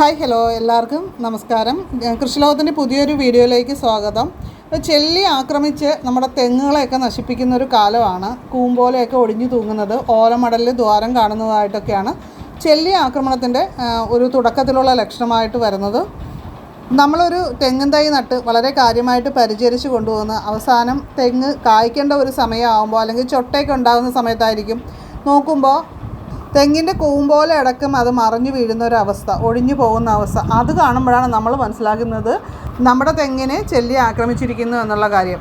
Hi hello എല്ലാവർക്കും നമസ്കാരം. കൃഷിലോകത്തിന്റെ പുതിയൊരു വീഡിയോയിലേക്ക് സ്വാഗതം. ചെല്ലി ആക്രമിച്ച് നമ്മുടെ തെങ്ങുകളെയൊക്കെ നശിപ്പിക്കുന്ന ഒരു കാലമാണ്. കൂമ്പോലെയൊക്കെ ഒടിഞ്ഞു തൂങ്ങുന്നത്. ഓലമടലിൽ ദ്വാരം കാണുന്നതായിട്ടൊക്കെയാണ് ചെല്ലി ആക്രമണത്തിന്റെ ഒരു തുടക്കത്തിലുള്ള ലക്ഷണമായിട്ട് വരുന്നത്. നമ്മളൊരു തെങ്ങും തൈ നട്ട് വളരെ കാര്യമായിട്ട് പരിചരിച്ച് കൊണ്ടുപോകുന്ന അവസാനം തെങ്ങ് കായ്ക്കേണ്ട ഒരു സമയമാകുമ്പോൾ അല്ലെങ്കിൽ ചൊട്ടയൊക്കെ ഉണ്ടാകുന്ന സമയത്തായിരിക്കും നോക്കുമ്പോൾ തെങ്ങിന്റെ കൂമ്പോലെ അടക്കം അത് മറിഞ്ഞു വീഴുന്ന ഒരു അവസ്ഥ ഒഴിഞ്ഞു പോകുന്ന അവസ്ഥ. അത് കാണുമ്പോഴാണ് നമ്മൾ മനസ്സിലാക്കുന്നത് നമ്മുടെ തെങ്ങിനെ ചെല്ലി ആക്രമിച്ചിരിക്കുന്നു എന്നുള്ള കാര്യം.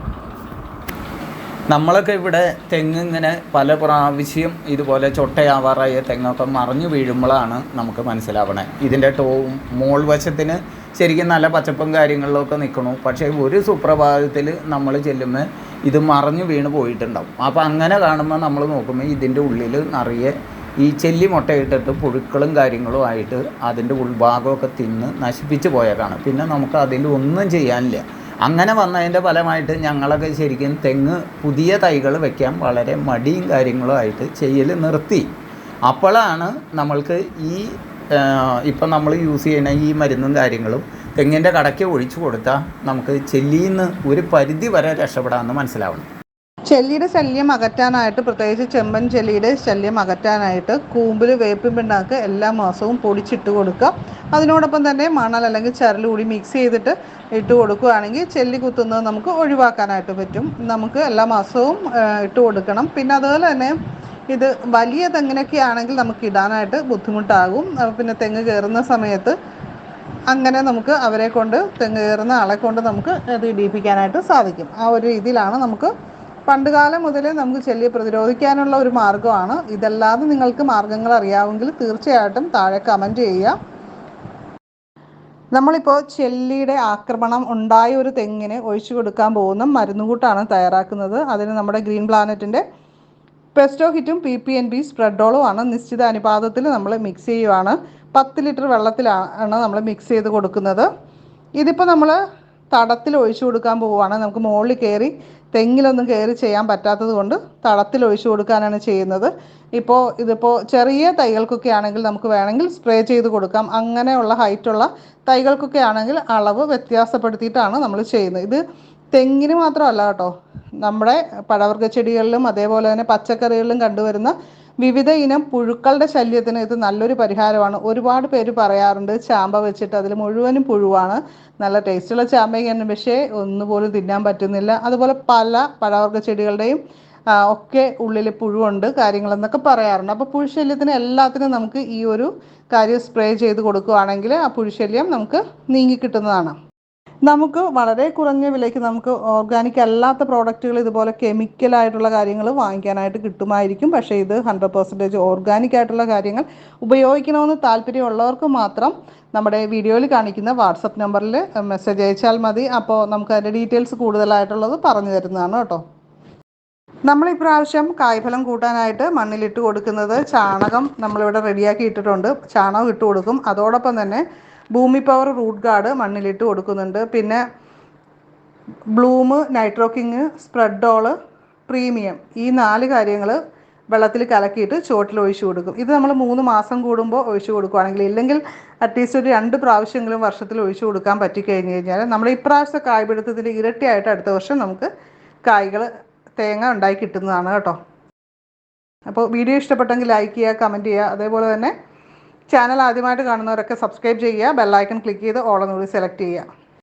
നമ്മളൊക്കെ ഇവിടെ തെങ്ങ് ഇങ്ങനെ പല പ്രാവശ്യം ഇതുപോലെ ചൊട്ടയാവാറായ തെങ്ങൊക്കെ മറിഞ്ഞു വീഴുമ്പോഴാണ് നമുക്ക് മനസ്സിലാവണേ. ഇതിന്റെ ടോ മോൾ വശത്തിന് ശരിക്കും നല്ല പച്ചപ്പും കാര്യങ്ങളിലൊക്കെ നിൽക്കണു പക്ഷേ ഒരു സുപ്രഭാതത്തിൽ നമ്മൾ ചെല്ലുമ്പോൾ ഇത് മറിഞ്ഞു വീണ് പോയിട്ടുണ്ടാവും. അപ്പോൾ അങ്ങനെ കാണുമ്പോൾ നമ്മൾ നോക്കുമ്പോൾ ഇതിന്റെ ഉള്ളിൽ നിറയെ ഈ ചെല്ലി മുട്ടയിട്ടിട്ട് പുഴുക്കളും കാര്യങ്ങളും ആയിട്ട് അതിന്റെ ഉൾഭാഗമൊക്കെ തിന്ന് നശിപ്പിച്ച് പോയേക്കാണ്. പിന്നെ നമുക്ക് അതിൽ ഒന്നും ചെയ്യാനില്ല. അങ്ങനെ വന്നതിന്റെ ഫലമായിട്ട് ഞങ്ങളൊക്കെ ശരിക്കും തെങ്ങ് പുതിയ തൈകൾ വെക്കാൻ വളരെ മടിയും കാര്യങ്ങളും ആയിട്ട് ചെയ്യൽ നിർത്തി. അപ്പോഴാണ് നമ്മൾക്ക് ഈ ഇപ്പം നമ്മൾ യൂസ് ചെയ്യുന്ന ഈ മരുന്നും കാര്യങ്ങളും തെങ്ങിന്റെ കടയ്ക്ക് ഒഴിച്ചു കൊടുത്താൽ നമുക്ക് ചെല്ലിയിൽ നിന്ന് ഒരു പരിധി വരെ രക്ഷപ്പെടാമെന്ന് മനസ്സിലാവണം ചെല്ലിയുടെ ശല്യം അകറ്റാനായിട്ട് പ്രത്യേകിച്ച് ചെമ്പൻ ചെല്ലിയുടെ ശല്യം അകറ്റാനായിട്ട് കൂമ്പിൽ വേപ്പിൻ പിണ്ണാക്ക് എല്ലാ മാസവും പൊടിച്ചിട്ട് കൊടുക്കുക. അതിനോടൊപ്പം തന്നെ മണൽ അല്ലെങ്കിൽ ചരൽ കൂടി മിക്സ് ചെയ്തിട്ട് ഇട്ട് കൊടുക്കുകയാണെങ്കിൽ ചെല്ലി കുത്തുന്നത് നമുക്ക് ഒഴിവാക്കാനായിട്ട് പറ്റും. നമുക്ക് എല്ലാ മാസവും ഇട്ട് കൊടുക്കണം. പിന്നെ അതുപോലെ തന്നെ ഇത് വലിയ തെങ്ങിനൊക്കെ ആണെങ്കിൽ നമുക്ക് ഇടാനായിട്ട് ബുദ്ധിമുട്ടാകും. പിന്നെ തെങ്ങ് കയറുന്ന സമയത്ത് അങ്ങനെ നമുക്ക് അവരെ കൊണ്ട് തെങ്ങ് കയറുന്ന ആളെ കൊണ്ട് നമുക്ക് അത് ഇടിയിപ്പിക്കാനായിട്ട് സാധിക്കും. ആ ഒരു രീതിയിലാണ് നമുക്ക് പണ്ടുകാലം മുതൽ നമുക്ക് ചെല്ലിയെ പ്രതിരോധിക്കാനുള്ള ഒരു മാർഗമാണ്. ഇതല്ലാതെ നിങ്ങൾക്ക് മാർഗങ്ങൾ അറിയാമെങ്കിൽ തീർച്ചയായിട്ടും താഴെ കമന്റ് ചെയ്യുക. നമ്മളിപ്പോൾ ചെല്ലിയുടെ ആക്രമണം ഉണ്ടായ ഒരു തെങ്ങിന് ഒഴിച്ചു കൊടുക്കാൻ പോകുന്ന മരുന്നുകൂട്ടാണ് തയ്യാറാക്കുന്നത്. അതിന് നമ്മുടെ ഗ്രീൻ പ്ലാനറ്റിന്റെ പെസ്റ്റോ ഹിറ്റും പി പി എൻ ബി സ്പ്രെഡോളും നിശ്ചിത അനുപാതത്തിൽ നമ്മൾ മിക്സ് ചെയ്യുവാണ്. പത്ത് ലിറ്റർ വെള്ളത്തിലാണ് നമ്മൾ മിക്സ് ചെയ്ത് കൊടുക്കുന്നത്. ഇതിപ്പോൾ നമ്മൾ തടത്തിൽ ഒഴിച്ചു കൊടുക്കാൻ പോവുകയാണ്. നമുക്ക് മുകളിൽ കയറി തെങ്ങിലൊന്നും കയറി ചെയ്യാൻ പറ്റാത്തത് കൊണ്ട് തളത്തിൽ ഒഴിച്ചു കൊടുക്കാനാണ് ചെയ്യുന്നത്. ഇപ്പോൾ ഇതിപ്പോൾ ചെറിയ തൈകൾക്കൊക്കെ ആണെങ്കിൽ നമുക്ക് വേണമെങ്കിൽ സ്പ്രേ ചെയ്ത് കൊടുക്കാം. അങ്ങനെയുള്ള ഹൈറ്റുള്ള തൈകൾക്കൊക്കെ ആണെങ്കിൽ അളവ് വ്യത്യാസപ്പെടുത്തിയിട്ടാണ് നമ്മൾ ചെയ്യുന്നത്. ഇത് തെങ്ങിന് മാത്രമല്ല കേട്ടോ. നമ്മുടെ പഴവർഗ ചെടികളിലും അതേപോലെ തന്നെ പച്ചക്കറികളിലും കണ്ടുവരുന്ന വിവിധ ഇനം പുഴുക്കളുടെ ശല്യത്തിന് ഇത് നല്ലൊരു പരിഹാരമാണ്. ഒരുപാട് പേര് പറയാറുണ്ട് ചാമ്പ വെച്ചിട്ട് അതിൽ മുഴുവനും പുഴുവാണ്. നല്ല ടേസ്റ്റുള്ള ചാമ്പയ്ക്കാണ് പക്ഷേ ഒന്നുപോലും തിന്നാൻ പറ്റുന്നില്ല. അതുപോലെ പല പഴവർഗ ചെടികളുടെയും ഒക്കെ ഉള്ളിൽ പുഴുവുണ്ട് കാര്യങ്ങളെന്നൊക്കെ പറയാറുണ്ട്. അപ്പോൾ പുഴുശല്യത്തിന് എല്ലാത്തിനും നമുക്ക് ഈ ഒരു കാര്യം സ്പ്രേ ചെയ്ത് കൊടുക്കുകയാണെങ്കിൽ ആ പുഴുശല്യം നമുക്ക് നീങ്ങിക്കിട്ടുന്നതാണ് നമുക്ക് വളരെ കുറഞ്ഞ വിലയ്ക്ക് നമുക്ക് ഓർഗാനിക് അല്ലാത്ത പ്രോഡക്റ്റുകൾ ഇതുപോലെ കെമിക്കലായിട്ടുള്ള കാര്യങ്ങൾ വാങ്ങിക്കാനായിട്ട് കിട്ടുമായിരിക്കും. പക്ഷേ ഇത് ഹൺഡ്രഡ് പെർസെന്റേജ് ഓർഗാനിക് ആയിട്ടുള്ള കാര്യങ്ങൾ ഉപയോഗിക്കണമെന്ന് താല്പര്യമുള്ളവർക്ക് മാത്രം നമ്മുടെ വീഡിയോയിൽ കാണിക്കുന്ന വാട്സപ്പ് നമ്പറിൽ മെസ്സേജ് അയച്ചാൽ മതി. അപ്പോൾ നമുക്ക് അതിന്റെ ഡീറ്റെയിൽസ് കൂടുതലായിട്ടുള്ളത് പറഞ്ഞു തരുന്നതാണ് കേട്ടോ. നമ്മൾ ഇപ്രാവശ്യം കായ്ഫലം കൂട്ടാനായിട്ട് മണ്ണിലിട്ട് കൊടുക്കുന്നത് ചാണകം നമ്മളിവിടെ റെഡിയാക്കി ഇട്ടിട്ടുണ്ട്. ചാണകം ഇട്ട് കൊടുക്കും. അതോടൊപ്പം തന്നെ ഭൂമി പവർ റൂട്ട് ഗാർഡ് മണ്ണിലിട്ട് കൊടുക്കുന്നുണ്ട്. പിന്നെ ബ്ലൂമ് നൈട്രോക്കിങ് സ്പ്രെഡോൾ പ്രീമിയം ഈ നാല് കാര്യങ്ങൾ വെള്ളത്തിൽ കലക്കിയിട്ട് ചുവട്ടിൽ ഒഴിച്ചു കൊടുക്കും. ഇത് നമ്മൾ മൂന്ന് മാസം കൂടുമ്പോൾ ഒഴിച്ചു കൊടുക്കുകയാണെങ്കിൽ ഇല്ലെങ്കിൽ അറ്റ്ലീസ്റ്റ് ഒരു രണ്ട് പ്രാവശ്യമെങ്കിലും വർഷത്തിൽ ഒഴിച്ചു കൊടുക്കാൻ പറ്റിക്കഴിഞ്ഞ് കഴിഞ്ഞാൽ നമ്മൾ ഇപ്രാവശ്യത്തെ കായ്പിടുത്തത്തിന്റെ ഇരട്ടിയായിട്ട് അടുത്ത വർഷം നമുക്ക് കായ്കൾ തേങ്ങ ഉണ്ടായി കിട്ടുന്നതാണ് കേട്ടോ. അപ്പോൾ വീഡിയോ ഇഷ്ടപ്പെട്ടെങ്കിൽ ലൈക്ക് ചെയ്യുക കമന്റ് ചെയ്യുക. അതേപോലെ തന്നെ ചാനൽ ആദ്യമായിട്ട് കാണുന്നവരൊക്കെ സബ്സ്ക്രൈബ് ചെയ്യുക ബെല്ലൈക്കൺ ക്ലിക്ക് ചെയ്ത് ഓളെന്നുകൂടി സെലക്ട് ചെയ്യുക.